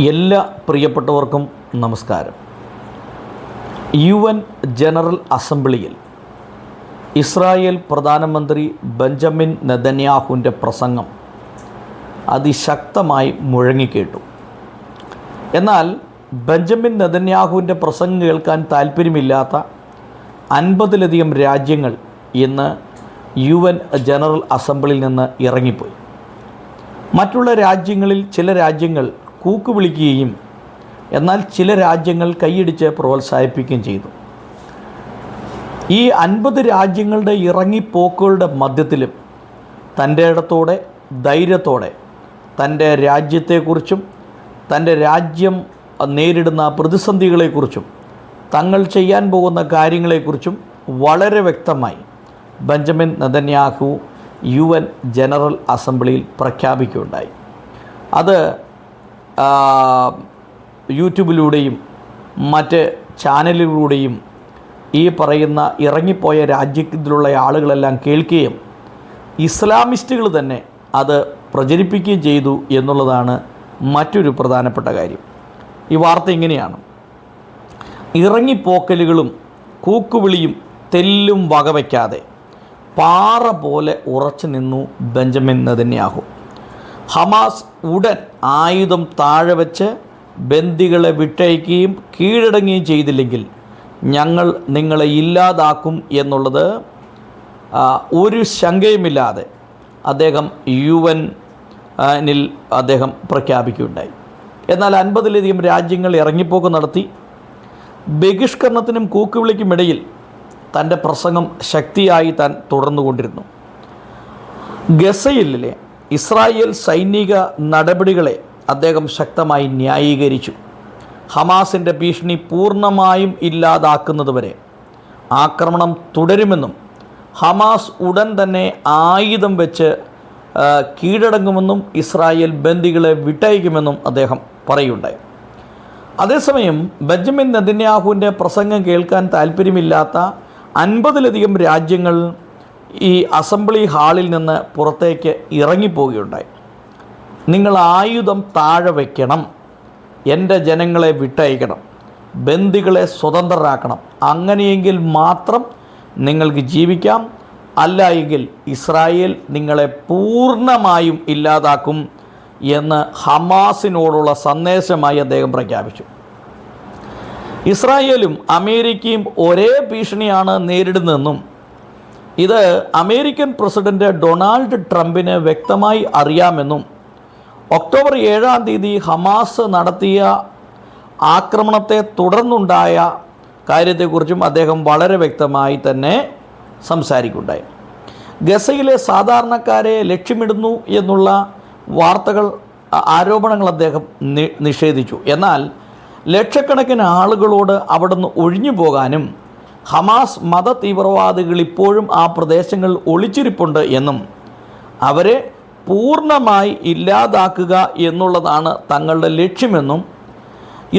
എല്ലാ പ്രിയപ്പെട്ടവർക്കും നമസ്കാരം. യു എൻ ജനറൽ അസംബ്ലിയിൽ ഇസ്രായേൽ പ്രധാനമന്ത്രി ബെഞ്ചമിൻ നെതന്യാഹുവിന്റെ പ്രസംഗം അതിശക്തമായി മുഴങ്ങിക്കേട്ടു. എന്നാൽ ബെഞ്ചമിൻ നെതന്യാഹുവിന്റെ പ്രസംഗം കേൾക്കാൻ താല്പര്യമില്ലാത്ത അൻപതിലധികം രാജ്യങ്ങൾ ഇന്ന് യു എൻ ജനറൽ അസംബ്ലിയിൽ നിന്ന് ഇറങ്ങിപ്പോയി. മറ്റുള്ള രാജ്യങ്ങളിൽ ചില രാജ്യങ്ങൾ കൂക്ക് വിളിക്കുകയും എന്നാൽ ചില രാജ്യങ്ങൾ കൈയടിച്ച് പ്രോത്സാഹിപ്പിക്കുകയും ചെയ്തു. ഈ അൻപത് രാജ്യങ്ങളുടെ ഇറങ്ങിപ്പോക്കുകളുടെ മധ്യത്തിലും തന്റെ ഇടത്തോടെ ധൈര്യത്തോടെ തന്റെ രാജ്യത്തെക്കുറിച്ചും തന്റെ രാജ്യം നേരിടുന്ന പ്രതിസന്ധികളെക്കുറിച്ചും തങ്ങൾ ചെയ്യാൻ പോകുന്ന കാര്യങ്ങളെക്കുറിച്ചും വളരെ വ്യക്തമായി Benjamin Netanyahu U N general അസംബ്ലിയിൽ പ്രഖ്യാപിക്കുകയുണ്ടായി. അത് യൂട്യൂബിലൂടെയും മറ്റ് ചാനലുകളിലൂടെയും ഈ പറയുന്ന ഇറങ്ങിപ്പോയ രാജ്യത്തിലുള്ള ആളുകളെല്ലാം കേൾക്കുകയും ഇസ്ലാമിസ്റ്റുകൾ തന്നെ അത് പ്രചരിപ്പിക്കുകയും ചെയ്തു എന്നുള്ളതാണ് മറ്റൊരു പ്രധാനപ്പെട്ട കാര്യം. ഈ വാർത്ത ഇങ്ങനെയാണ്. ഇറങ്ങിപ്പോക്കലുകളും കൂക്കുവിളിയും തെല്ലും വകവയ്ക്കാതെ പാറ പോലെ ഉറച്ചു നിന്നു ബെഞ്ചമിൻ നെതന്യാഹു. ഹമാസ് ഉടൻ ആയുധം താഴെ വെച്ച് ബന്ദികളെ വിട്ടയക്കുകയും കീഴടങ്ങുകയും ചെയ്തില്ലെങ്കിൽ ഞങ്ങൾ നിങ്ങളെ ഇല്ലാതാക്കും എന്നുള്ളത് ഒരു ശങ്കയുമില്ലാതെ അദ്ദേഹം യു എൻ നിൽ അദ്ദേഹം പ്രഖ്യാപിക്കുകയുണ്ടായി. എന്നാൽ അൻപതിലധികം രാജ്യങ്ങൾ ഇറങ്ങിപ്പോക്ക് നടത്തി. ബഹിഷ്കരണത്തിനും കൂക്കുവിളിക്കുമിടയിൽ തന്റെ പ്രസംഗം ശക്തിയായി താൻ തുടർന്നുകൊണ്ടിരുന്നു. ഗസയിലെ ഇസ്രായേൽ സൈനിക നടപടികളെ അദ്ദേഹം ശക്തമായി ന്യായീകരിച്ചു. ഹമാസിന്റെ ഭീഷണി പൂർണമായും ഇല്ലാതാക്കുന്നതുവരെ ആക്രമണം തുടരുമെന്നും ഹമാസ് ഉടൻ തന്നെ ആയുധം വെച്ച് കീഴടങ്ങുമെന്നും ഇസ്രായേൽ ബന്ദികളെ വിട്ടയക്കുമെന്നും അദ്ദേഹം പറയുണ്ടായി. അതേസമയം ബെഞ്ചമിൻ നെതന്യാഹുവിന്റെ പ്രസംഗം കേൾക്കാൻ താല്പര്യമില്ലാത്ത അൻപതിലധികം രാജ്യങ്ങൾ ഈ അസംബ്ലി ഹാളിൽ നിന്ന് പുറത്തേക്ക് ഇറങ്ങിപ്പോവുകയുണ്ടായി. നിങ്ങൾ ആയുധം താഴെ വയ്ക്കണം എന്റെ ജനങ്ങളെ വിട്ടയക്കണം. ബന്ദികളെ സ്വതന്ത്രരാക്കണം. അങ്ങനെയെങ്കിൽ മാത്രം നിങ്ങൾക്ക് ജീവിക്കാം. അല്ല എങ്കിൽ ഇസ്രായേൽ നിങ്ങളെ പൂർണമായും ഇല്ലാതാക്കും എന്ന് ഹമാസിനോടുള്ള സന്ദേശമായി അദ്ദേഹം പ്രഖ്യാപിച്ചു. ഇസ്രായേലും അമേരിക്കയും ഒരേ ഭീഷണിയാണ് നേരിടുന്നതെന്നും ഇത് അമേരിക്കൻ പ്രസിഡന്റ് ഡൊണാൾഡ് ട്രംപിന് വ്യക്തമായി അറിയാമെന്നും ഒക്ടോബർ ഏഴാം തീയതി ഹമാസ് നടത്തിയ ആക്രമണത്തെ തുടർന്നുണ്ടായ കാര്യത്തെക്കുറിച്ചും അദ്ദേഹം വളരെ വ്യക്തമായി തന്നെ സംസാരിക്കുണ്ടായി. ഗസയിലെ സാധാരണക്കാരെ ലക്ഷ്യമിടുന്നു എന്നുള്ള വാർത്തകൾ ആരോപണങ്ങൾ അദ്ദേഹം നിഷേധിച്ചു. എന്നാൽ ലക്ഷക്കണക്കിന് ആളുകളോട് അവിടുന്ന് ഒഴിഞ്ഞു പോകാനും ഹമാസ് മത തീവ്രവാദികൾ ഇപ്പോഴും ആ പ്രദേശങ്ങളിൽ ഒളിച്ചിരിപ്പുണ്ട് എന്നും അവരെ പൂർണമായി ഇല്ലാതാക്കുക എന്നുള്ളതാണ് തങ്ങളുടെ ലക്ഷ്യമെന്നും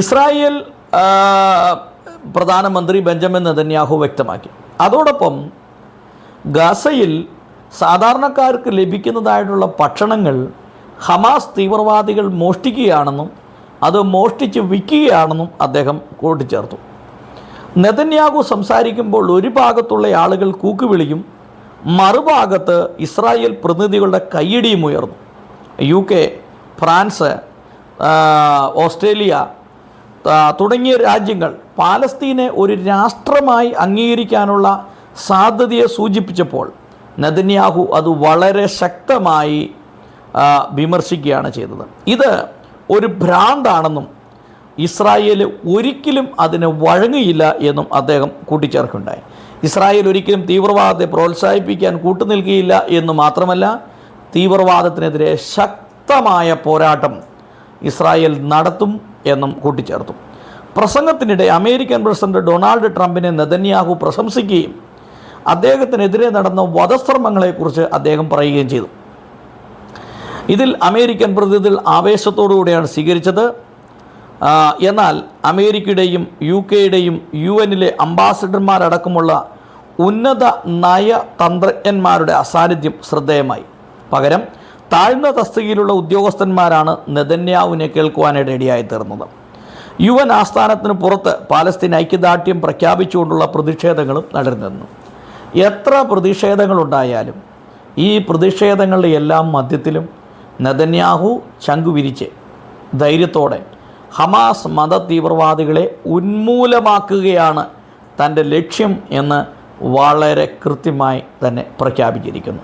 ഇസ്രായേൽ പ്രധാനമന്ത്രി ബെഞ്ചമിൻ നെതന്യാഹു വ്യക്തമാക്കി. അതോടൊപ്പം ഗാസയിൽ സാധാരണക്കാർക്ക് ലഭിക്കുന്നതായിട്ടുള്ള ഭക്ഷണങ്ങൾ ഹമാസ് തീവ്രവാദികൾ മോഷ്ടിക്കുകയാണെന്നും അത് മോഷ്ടിച്ച് വിൽക്കുകയാണെന്നും അദ്ദേഹം കൂട്ടിച്ചേർത്തു. നെതന്യാഹു സംസാരിക്കുമ്പോൾ ഒരു ഭാഗത്തുള്ള ആളുകൾ കൂക്കുവിളിയും മറുഭാഗത്ത് ഇസ്രായേൽ പ്രതിനിധികളുടെ കൈയടിയും ഉയർന്നു. യു കെ ഫ്രാൻസ് ഓസ്ട്രേലിയ തുടങ്ങിയ രാജ്യങ്ങൾ പാലസ്തീനെ ഒരു രാഷ്ട്രമായി അംഗീകരിക്കാനുള്ള സാധ്യതയെ സൂചിപ്പിച്ചപ്പോൾ നെതന്യാഹു അത് വളരെ ശക്തമായി വിമർശിക്കുകയാണ് ചെയ്തത്. ഇത് ഒരു ഭ്രാന്താണെന്നും ഇസ്രായേൽ ഒരിക്കലും അതിന് വഴങ്ങിയില്ല എന്നും അദ്ദേഹം കൂട്ടിച്ചേർക്കുണ്ടായി ഇസ്രായേൽ ഒരിക്കലും തീവ്രവാദത്തെ പ്രോത്സാഹിപ്പിക്കാൻ കൂട്ടുനിൽക്കുകയില്ല എന്ന് മാത്രമല്ല തീവ്രവാദത്തിനെതിരെ ശക്തമായ പോരാട്ടം ഇസ്രായേൽ നടത്തും എന്നും കൂട്ടിച്ചേർത്തു. പ്രസംഗത്തിനിടെ അമേരിക്കൻ പ്രസിഡന്റ് ഡൊണാൾഡ് ട്രംപിനെ നെതന്യാഹു പ്രശംസിക്കുകയും അദ്ദേഹത്തിനെതിരെ നടന്ന വധശ്രമങ്ങളെക്കുറിച്ച് അദ്ദേഹം പറയുകയും ചെയ്തു. ഇതിൽ അമേരിക്കൻ പ്രതിനിധികൾ ആവേശത്തോടുകൂടിയാണ് സ്വീകരിച്ചത്. ആ, എന്നാൽ അമേരിക്കയുടെയും യു കെയുടെയും യു എന്നിലെ അംബാസഡർമാരടക്കമുള്ള ഉന്നത നയതന്ത്രജ്ഞന്മാരുടെ അസാന്നിധ്യം ശ്രദ്ധേയമായി. പകരം താഴ്ന്ന തസ്തികയിലുള്ള ഉദ്യോഗസ്ഥന്മാരാണ് നെതന്യാവിനെ കേൾക്കുവാനായിട്ട് ഇടയായി തീർന്നത്. യു എൻ ആസ്ഥാനത്തിന് പുറത്ത് പാലസ്തീൻ ഐക്യദാർഢ്യം പ്രഖ്യാപിച്ചുകൊണ്ടുള്ള പ്രതിഷേധങ്ങളും നടന്നിരുന്നു. എത്ര പ്രതിഷേധങ്ങളുണ്ടായാലും ഈ പ്രതിഷേധങ്ങളുടെ എല്ലാം മധ്യത്തിലും നെതന്യാഹു ചങ്കുവിരിച്ച് ധൈര്യത്തോടെ ഹമാസ് മത തീവ്രവാദികളെ ഉന്മൂലമാക്കുകയാണ് തന്റെ ലക്ഷ്യം എന്ന് വളരെ കൃത്യമായി തന്നെ പ്രഖ്യാപിച്ചിരിക്കുന്നു.